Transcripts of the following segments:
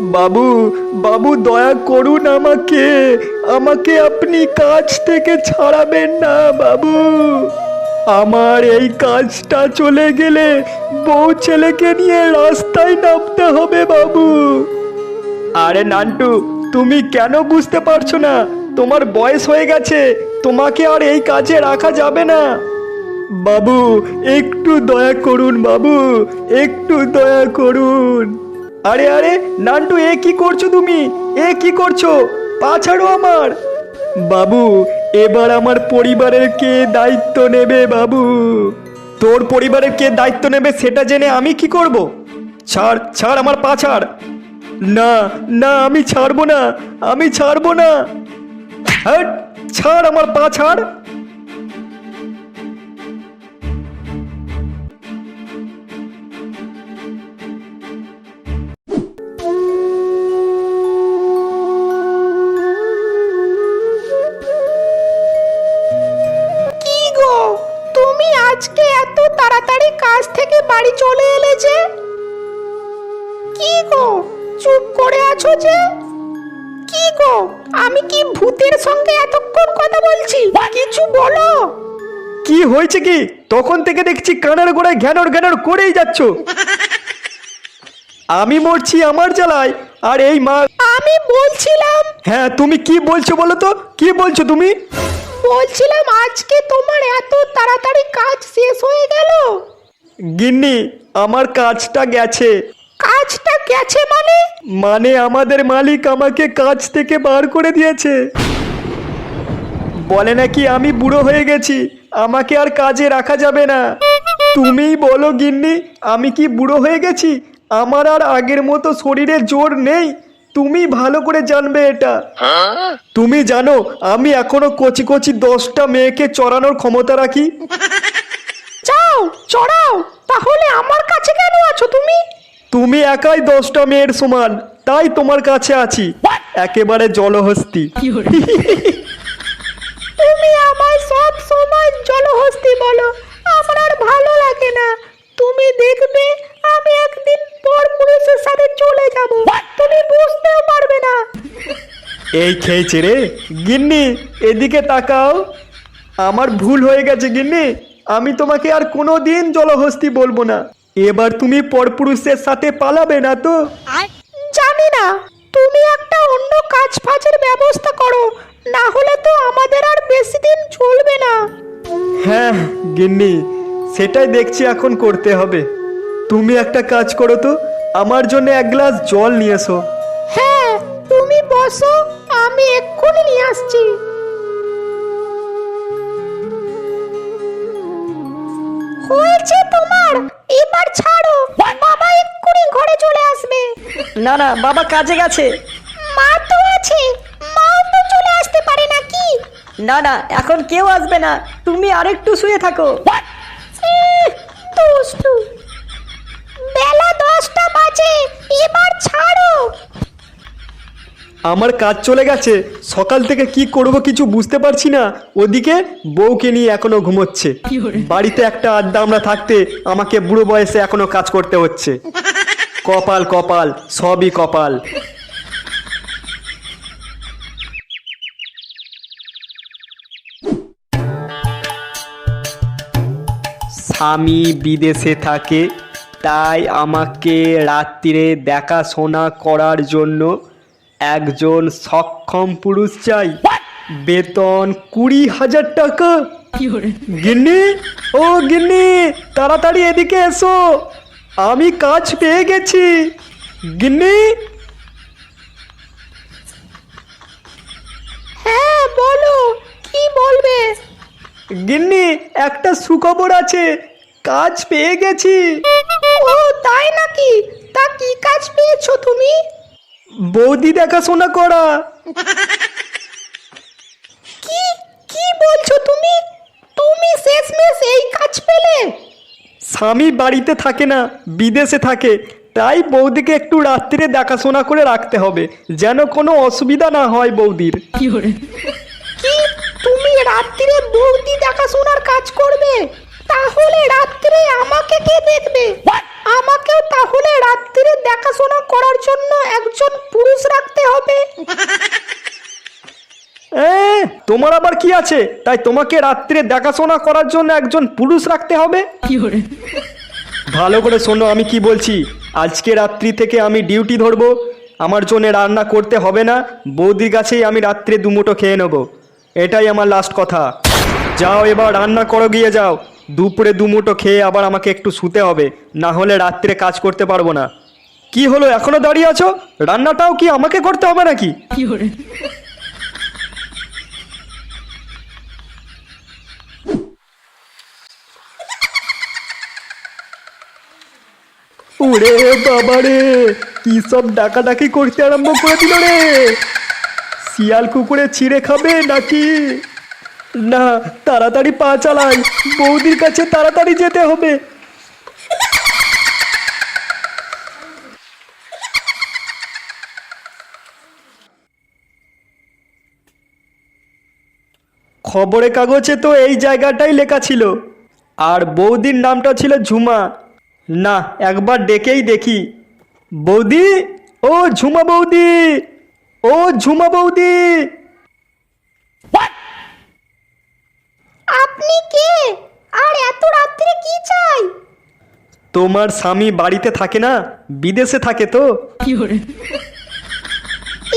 বাবু বাবু দয়া করুন আমাকে। আমাকে আপনি কাজ থেকে ছাড়াবেন না বাবু। আমার এই কাজটা চলে গেলে বউ ছেলেকে নিয়ে রাস্তায় নামতে হবে বাবু। আরে নান্টু তুমি কেন বুঝতে পারছ না? তোমার বয়স হয়ে গেছে তোমাকে আর এই কাজে রাখা যাবে না। বাবু একটু দয়া করুন বাবু। একটু দয়া করুন। আরে আরে, নান্টু, এ কি করছ তুমি? এ কি করছ? পা ছাড়ো আমার। বাবু, এবার আমার পরিবারের কে দায়িত্ব নেবে বাবু? তোর পরিবারের কে দায়িত্ব নেবে সেটা জেনে আমি কি করব? ছাড় ছাড় আমার পা ছাড়। না না, আমি ছাড়বো না, আমি ছাড়বো না। ছাড় আমার পা ছাড়। কাজ থেকে বাড়ি চলে এলে যে? কি গো? চুপ করে আছো যে? কি গো? আমি কি ভূতের সঙ্গে এতক্ষণ কথা বলছি? কিছু বলো। কি হয়েছে কি? তখন থেকে দেখছি কানার গোড়ায় ঘ্যানর ঘ্যানর করেই যাচ্ছ। আমি মরছি আমার জ্বালায় আর এই মা আমি বলছিলাম হ্যাঁ তুমি কি বলছো বলো তো? কি বলছো তুমি? বলছিলাম আজকে তোমার এত তাড়াতাড়ি কাজ শেষ হয়ে গেল। গিন্নি আমার কাজটা গেছে। কাজটা গেছে মানে? মানে আমাদের মালিক আমাকে কাজ থেকে বার করে দিয়েছে। বলে নাকি আমি বুড়ো হয়ে গেছি আমাকে আর কাজে রাখা যাবে না। তুমিই বলো গিন্নি আমি কি বুড়ো হয়ে গেছি? আমার আর আগের মতো শরীরে জোর নেই। তুমি ভালো করে জানবে এটা। তুমি জানো আমি এখনও কচি কচি দশটা মেয়েকে চড়ানোর ক্ষমতা রাখি। যাও চড়াও তাহলে আমার কাছে কেন আছো তুমি? তুমি একাই দশটা মেয়ের সমান তাই তোমার কাছে আছি। একেবারে জলহস্তি। তুমি আমায় সব সময় জলহস্তি বলো আমার আর ভালো লাগে না। তুমি দেখবে আমি একদিন পর পুলিশের সাথে চলে যাব। তুমি বুঝতেও পারবে না। এই খেয়েছে রে। গিন্নি এদিকে তাকাও। আমার ভুল হয়ে গেছে গিন্নি। আমি তোমাকে আর কোনো দিন জলহস্তি বলব না। এবার তুমি পরপুরুষের সাথে পালাবে না তো? জানি না তুমি একটা অন্য কাজ ফাজের ব্যবস্থা করো না হলে তো আমাদের আর বেশি দিন চলবে না। হ্যাঁ গিন্নি সেটাই দেখছি এখন করতে হবে। তুমি একটা কাজ করো তো আমার জন্য এক গ্লাস জল নিয়ে এসো। হ্যাঁ তুমি বসো আমি এক্ষুনি নিয়ে আসছি। না না বাবা কাজে গেছে। মা তো আছে। মাও তো চলে আসতে পারে নাকি? না না এখন কেউ আসবে না। তুমি আরেকটু শুয়ে থাকো। ইহ, দুষ্টু। বেলা দশটা বাজে এবার ছাড়ো। আমার কাজ চলে গেছে। সকাল থেকে কি করব কিছু বুঝতে পারছি না। ওদিকে বউকে নিয়ে এখনও ঘুমোচ্ছে। বাড়িতে একটা আড্ডা আমরা থাকতে আমাকে বুড়ো বয়সে এখনও কাজ করতে হচ্ছে। কপাল কপাল সবই কপাল। স্বামী বিদেশে থাকে তাই আমাকে রাত্রিরে দেখাশোনা করার জন্য একজন সক্ষম পুরুষ চাই। বেতন কুড়ি হাজার টাকা। গিন্নি ও গিন্নি তাড়াতাড়ি এদিকে এসো। আমি কাজ পেয়ে গেছি। গিন্নি? হ্যাঁ বলো কি বলবে? গিন্নি একটা সুখবর আছে। কাজ পেয়ে গেছি। ও তাই নাকি? তা কি কাজ পেয়েছ তুমি? বৌদি দেখাশোনা করা। কি কি বলছো তুমি? তুমি শেষমেশ এই স্বামী বাড়িতে থাকে না বিদেশে থাকে। তাই বৌদিকে একটু রাত্রিরে দেখাশোনা করে রাখতে হবে যেন কোনো অসুবিধা না হয় বৌদির। কি তুমি রাত্রিরে বৌদি দেখাশোনার কাজ করবে? তাহলে রাত্রে আমাকে কে দেখবে? আমাকেও তাহলে রাত্রিরে দেখাশোনা করার জন্য একজন কি আছে? তাই তোমাকে রাত্রে দেখাশোনা করার জন্য একজন পুরুষ রাখতে হবে। ভালো করে শোনো আমি কি বলছি? আজকে রাত্রি থেকে আমি ডিউটি ধরবো। আমার জন্য রান্না করতে হবে না। বৌদির কাছেই আমি রাত্রে দুমুটো খেয়ে নেব। এটাই আমার লাস্ট কথা। যাও এবার রান্না করো গিয়ে যাও। দুপুরে দুমুটো খেয়ে আবার আমাকে একটু শুতে হবে। না হলে রাত্রে কাজ করতে পারব না। কি হলো এখনও দাঁড়িয়ে আছো? রান্নাটাও কি আমাকে করতে হবে নাকি? ওরে বাবা রে, কি সব ডাকাডাকি করতে আরম্ভ করে দিল রে? শিয়াল কুকুরে ছিঁড়ে খাবে নাকি? না, তাড়াতাড়ি পা চালাই, বৌদির কাছে তাড়াতাড়ি যেতে হবে। খবরের কাগজে তো এই জায়গাটাই লেখা ছিল, আর বৌদির নামটা ছিল ঝুমা। না একবার ডেকেই দেখি। বৌদি ও ঝুমা বৌদি ও ঝুমা বৌদি। আপনি কে? আর এত রাত্রে কি চাই? তোমার স্বামী বাড়িতে থাকে না বিদেশে থাকে তো।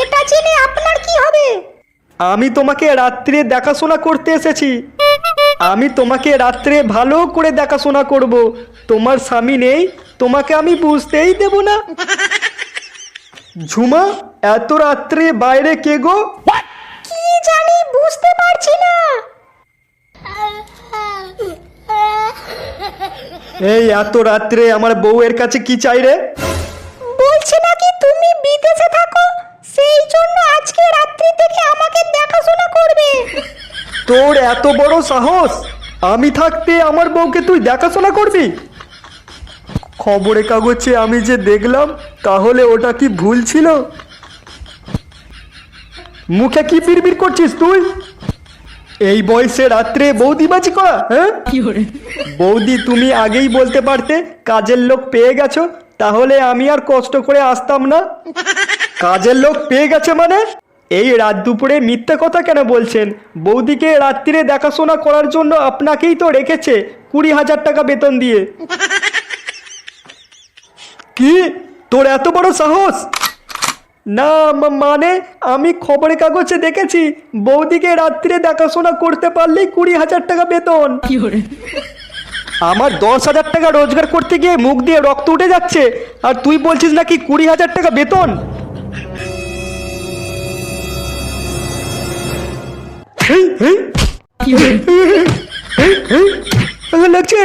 এটা জেনে আপনার কি হবে? আমি তোমাকে রাত্রে দেখাশোনা করতে এসেছি। আমি তোমাকে রাত্রে ভালো করে দেখাশোনা করব। তোমার স্বামী নেই তোমাকে আমি বুঝতেই দেব না। ঝুমা এত রাত্রে বাইরে কে গো? কি জানি বুঝতে পারছি না। এই এত রাত্রে আমার বউয়ের কাছে কি চাই রে? তোর এত বড় সাহস? আমি থাকতে আমার বউকে তুই দেখাশোনা করবি? খবরে কাগজে আমি যে দেখলাম তাহলে ওটা কি ভুল ছিল? মুখে কি বিড়বিড় করছিস তুই? এই বয়সে রাত্রে বৌদিবাজি করা হ্যাঁ? বৌদি তুমি আগেই বলতে পারতে কাজের লোক পেয়ে গেছো তাহলে আমি আর কষ্ট করে আসতাম না? কাজের লোক পেয়ে গেছে মানে? এই রাত দুপুরে মিথ্যে কথা কেন বলছেন? বৌদিকে রাত্রিরে দেখাশোনা করার জন্য আপনাকেই তো রেখেছে কুড়ি হাজার টাকা বেতন দিয়ে। কি? তোর এত বড় সাহস? না মানে আমি খবরের কাগজে দেখেছি বৌদিকে রাত্রিরে দেখাশোনা করতে পারলেই কুড়ি হাজার টাকা বেতন। আমার দশ হাজার টাকা রোজগার করতে গিয়ে মুখ দিয়ে রক্ত উঠে যাচ্ছে আর তুই বলছিস নাকি কুড়ি হাজার টাকা বেতন? লাগছে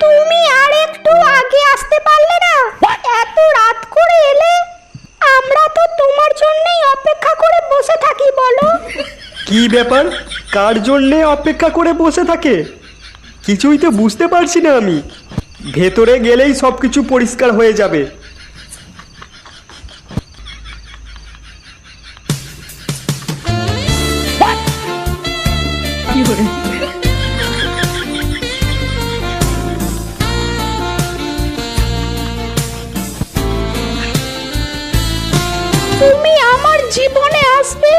তুমি আর একটু আগে আসতে পারলে না? এত রাত করে এলে? আমরা তো তোমার জন্যই অপেক্ষা করে বসে থাকি বলো। কি ব্যাপার? কার জন্যে অপেক্ষা করে বসে থাকে? কিছুই তো বুঝতে পারছি না আমি। ভেতরে গেলেই সব কিছু পরিষ্কার হয়ে যাবে। আসবে?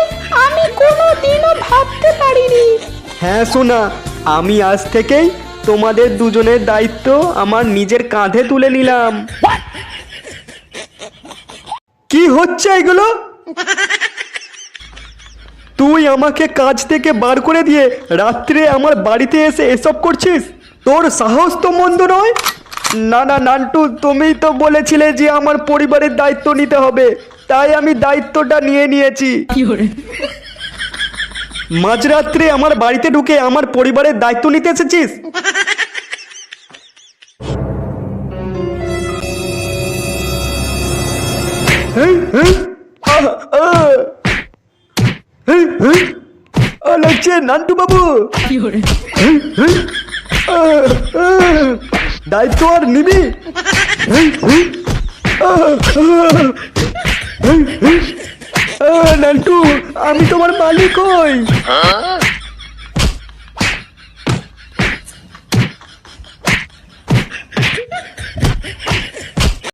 আমি কোনো দিনও ভাবতে পারিনি। হ্যাঁ সোনা আমি আজ থেকেই তোমাদের দুজনের দায়িত্ব আমার নিজের কাঁধে তুলে নিলাম। কি হচ্ছে এগুলো? তুই আমাকে কাজ থেকে বার করে দিয়ে রাত্রে আমার বাড়িতে এসে এসব করছিস? তোর সাহস তো মন্দ নয়? না না নান্টু তুমি তো বলেছিলে যে আমার পরিবারের দায়িত্ব নিতে হবে। তাই আমি দায়িত্বটা নিয়ে নিয়েছি। মাঝরাত্রে আমার বাড়িতে ঢুকে আমার পরিবারের দায়িত্ব নিতে এসেছিস? লাগছে নান্টু বাবু। দায়িত্ব আর নিবি। আমি তোমার মালিক হই।